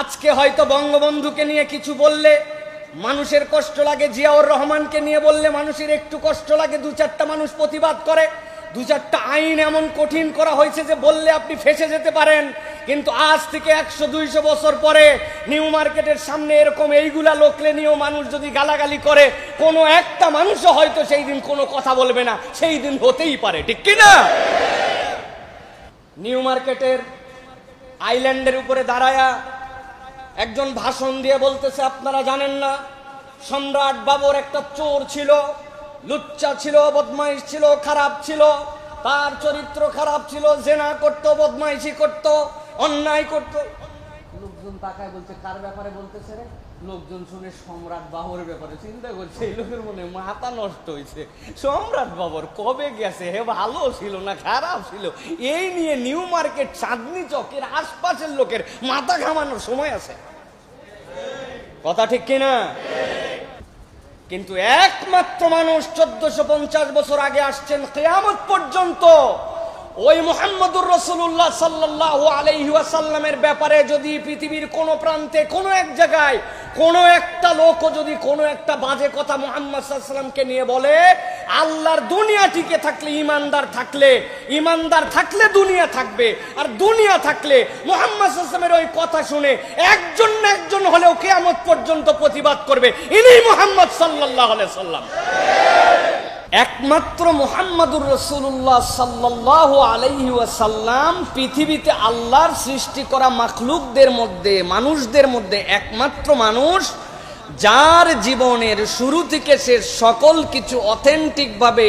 আজকে হয়তো বঙ্গবন্ধুকে নিয়ে কিছু বললে মানুষের কষ্ট লাগে, জিয়াউর রহমানকে নিয়ে বললে মানুষের একটু কষ্ট লাগে, দু চারটা মানুষ প্রতিবাদ করে। দু চারটা আইন এমন কঠিন করা হয়েছে যে বললে আপনি ফেসে যেতে পারেন। কিন্তু আজ থেকে একশো, দুইশো বছর পরে নিউ মার্কেটের সামনে এরকম এইগুলা লোকলে নিয়েও মানুষ যদি গালাগালি করে, কোনো একটা মানুষও হয়তো সেই দিন কোনো কথা বলবে না। সেই দিন হতেই পারে, ঠিক কি না? নিউ মার্কেটের আইল্যান্ডের উপরে দাঁড়ায়া একজন ভাষণ দিয়ে বলতেছে, আপনারা জানেন না, সম্রাট বাবর একটা চোর ছিল, লুচ্চা ছিল, বদমাইশ ছিল, খারাপ ছিল, তার চরিত্র খারাপ ছিল, জেনা করতো, বদমাইশি করতো, অন্যায় করতো। লোকজন তাকায় বলছে, কার ব্যাপারে বলতেছে রে? লোকজন শুনে সম্রাট বাবরের ব্যাপারে চিন্তা করছে, এই লোকের মনে মাথা নষ্ট হয়েছে সম্রাট বাবর কবে গেছে? হে, ভালো ছিল না, খারাপ ছিল? এই নিয়ে নিউ মার্কেট, চাঁদনি চকের আশপাশের লোকের মাথা ঘামানোর সময় আছে। কথা ঠিক কিনা? কিন্তু একমাত্র মানুষ চোদ্দশো পঞ্চাশ বছর আগে আসছেন, কেয়ামত পর্যন্ত ওই মোহাম্মদুর রসুল্লাহ সাল্লাহ আলাইহি ওয়াসাল্লামের ব্যাপারে যদি পৃথিবীর কোন প্রান্তে কোনো এক জায়গায় কোনো একটা লোকও যদি কোনো একটা বাজে কথা মোহাম্মদ নিয়ে বলে, আল্লাহর দুনিয়া টিকে থাকলে ইমানদার থাকলে ইমানদার থাকলে দুনিয়া থাকবে, আর দুনিয়া থাকলে মোহাম্মদ সাল্লামের ওই কথা শুনে একজন না একজন হলেও কেয়ামত পর্যন্ত প্রতিবাদ করবে। ইনি মোহাম্মদ সাল্লাহ সাল্লাম একমাত্র মোহাম্মদুর রসুল্লাহ সাল্লাহ আলহি ওয়াসাল্লাম পৃথিবীতে আল্লাহর সৃষ্টি করা মাখলুকদের মধ্যে, মানুষদের মধ্যে একমাত্র মানুষ, যার জীবনের শুরু থেকে সে সকল কিছু অথেন্টিকভাবে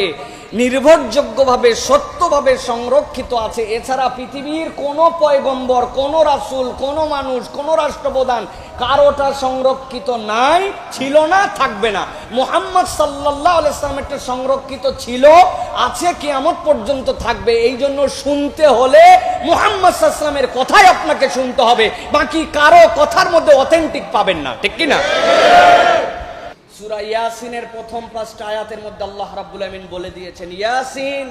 নির্ভরযোগ্যভাবে, সত্যভাবে সংরক্ষিত আছে। এছাড়া পৃথিবীর কোনো পয়গম্বর, কোনো রাসুল, কোনো মানুষ, কোনো রাষ্ট্রপ্রধান কারোটা সংরক্ষিত নাই, ছিল না, থাকবে না। মোহাম্মদ সাল্লাহ আলাইসলামেরটা সংরক্ষিত ছিল, আছে, কেয়ামত পর্যন্ত থাকবে। এই জন্য শুনতে হলে মোহাম্মদ সাল্লামের কথাই আপনাকে শুনতে হবে। বাকি কারও কথার মধ্যে অথেন্টিক পাবেন না। ঠিক কি না সূরা ইয়াসিনের প্রথম পাঁচটা আয়াতের মধ্যে আল্লাহ রাব্বুল আমিন বলে দিয়েছেন, ইয়াসিন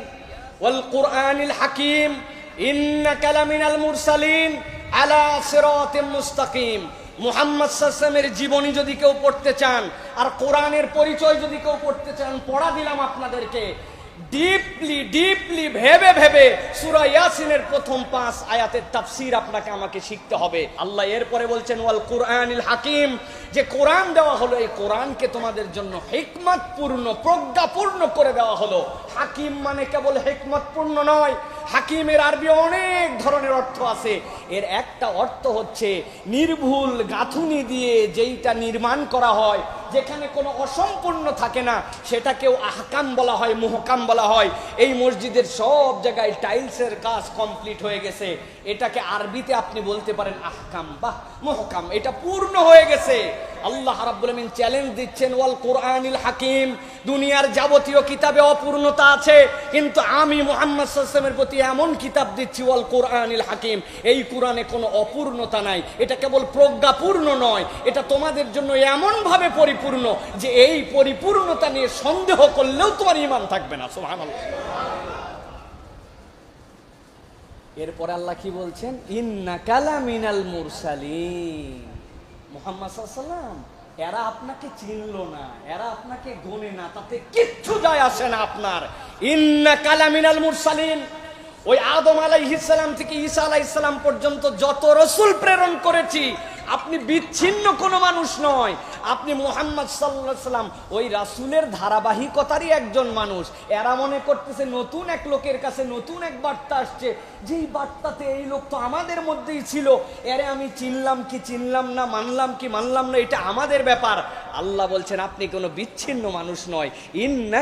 ওয়াল কুরআনিল হাকিম, ইন্নাকা লামিনাল মুরসালিন, আলা সিরাতিম মুস্তাকিম। মুহাম্মদ সাল্লামের জীবনী যদি কেউ পড়তে চান, আর কোরআনের পরিচয় যদি কেউ পড়তে চান, পড়া দিলাম আপনাদেরকে। ডিপলি ডিপলি ভেবে ভেবে সুরা ইয়াসিনের প্রথম পাঁচ আয়াতের তাফসির আপনাকে আমাকে শিখতে হবে। আল্লাহ এরপরে বলছেন, ওয়াল কোরআনিল হাকিম যে কোরআন দেওয়া হলো, এই কোরআনকে তোমাদের জন্য হেকমতপূর্ণ, প্রজ্ঞাপূর্ণ করে দেওয়া হলো। হাকিম মানে কেবল হেকমতপূর্ণ নয় হাকিমের আরবি অনেক ধরনের অর্থ আছে। এর একটা অর্থ হচ্ছে নির্ভুল গাঁথুনি দিয়ে যেইটা নির্মাণ করা হয়, যেখানে কোনো অসম্পূর্ণ থাকে না, সেটাকেও আহকাম বলা হয়, মুহকাম বলা হয়। এই মসজিদের সব জায়গায় টাইলসের কাজ কমপ্লিট হয়ে গেছে। এটাকে আরবিতে আপনি বলতে পারেন আহকাম, বাহ, মুহকাম, এটা পূর্ণ হয়ে গেছে। আল্লাহ রাব্বুল চ্যালেঞ্জ দিচ্ছেন, ওয়াল কোরআনিল হাকিম, দুনিয়ার যাবতীয় কিতাবে অপূর্ণতা আছে, কিন্তু আমি মুহাম্মদ সাল্লাল্লাহু প্রতি এমন কিতাব দিচ্ছি, ওয়াল কোরআনিল হাকিম, এই কোরআনে কোনো অপূর্ণতা নাই। এটা কেবল প্রজ্ঞাপূর্ণ নয়, এটা তোমাদের জন্য এমনভাবে পরিপূর্ণ যে এই পরিপূর্ণতা নিয়ে সন্দেহ করলেও তোমার ইমান থাকবে না, সুবহানাল্লাহ। এরপরে আল্লাহ কি বলছেন? ইন্না কালামিনাল মুরসালিন। মুহাম্মদ সাল্লাম এরা আপনাকে চিনল না, এরা আপনাকে গোনে না, তাতে কিচ্ছু যায় আসে না আপনার। ইন্না কালামিনাল মুরসালিন। ওই আদম আলাইহিসসালাম থেকে ঈসা আলাইহিসসালাম পর্যন্ত যত রসুল প্রেরণ করেছি, আপনি বিচ্ছিন্ন কোনো মানুষ নয়। আপনি মোহাম্মদ সাল্লাহ সাল্লাম ওই রাসুলের ধারাবাহিকতারই একজন মানুষ। এরা মনে করতেছে নতুন এক লোকের কাছে নতুন এক বার্তা আসছে। যেই বার্তাতে এই লোক তো আমাদের মধ্যেই ছিল। এরে আমি চিনলাম কি চিনলাম না, মানলাম কি মানলাম না, এটা আমাদের ব্যাপার। আল্লাহ বলছেন, আপনি কোনো বিচ্ছিন্ন মানুষ নয়। ইন্না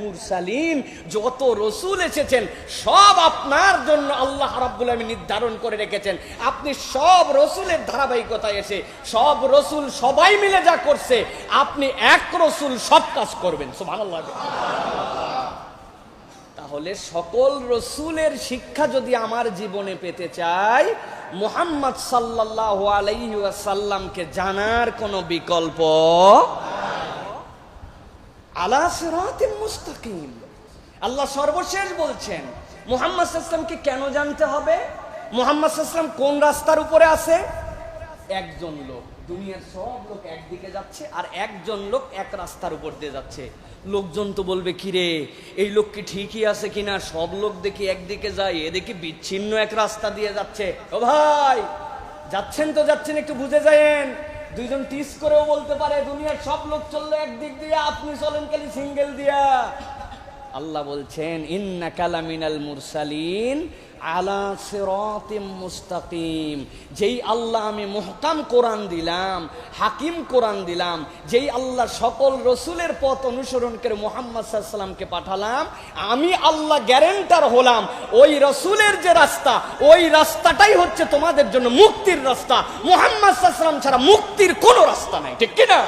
মুরসালিন। যত রসুল এসেছেন, সব আপনার জন্য আল্লাহ রাব্বুল আমি নির্ধারণ করে রেখেছেন। আপনি সব রসুলের ধারাবাহিকতায় এসে, সব রসুল সবাই মিলে যা করছে, আপনি এক রসুল সব কাজ করবেন, সুবহানাল্লাহ। তাহলে সকল রসুলের শিক্ষা যদি আমার জীবনে পেতে চাই, মোহাম্মদ সাল্লাহ আলাইসাল্লামকে জানার কোনো বিকল্প মুস্তাকিম। আল্লাহ সর্বশেষ বলছেন, মোহাম্মদ সাল্লামকে কেন জানতে হবে? মোহাম্মদ সাল্লাম কোন রাস্তার উপরে আছে? একজন লোক। দুনিয়ার সব লোক একদিকে যাচ্ছে আর একজন লোক এক রাস্তার উপর দিয়ে যাচ্ছে। লোকজন তো বলবে, কিরে, এই লোক কি ঠিকই আছে কিনা? সব লোক দেখি একদিকে যায়, এ দেখি বিচ্ছিন্ন এক রাস্তা দিয়ে যাচ্ছে। ও ভাই, যাচ্ছেন তো যাচ্ছেন, একটু বুঝে যায়েন। দুইজন টিস করেও বলতে পারে, দুনিয়ার সব লোক চলল একদিক দিয়ে, আপনি চলেন খালি সিঙ্গেল দিয়া। আল্লাহ বলছেন ইন্না কালামিনাল মুরসালিন। আলা সিরাতিম মুস্তাকিম। যেই আল্লাহ আমি মুহকাম কোরআন দিলাম, হাকিম কোরআন দিলাম, যেই আল্লাহ সকল রসুলের পথ অনুসরণ করে মোহাম্মদ সাল্লামকে পাঠালাম, আমি আল্লাহ গ্যারেন্টার হলাম, ওই রসুলের যে রাস্তা, ওই রাস্তাটাই হচ্ছে তোমাদের জন্য মুক্তির রাস্তা। মোহাম্মদ সাল্লাম ছাড়া মুক্তির কোনো রাস্তা নাই, ঠিক কিনা?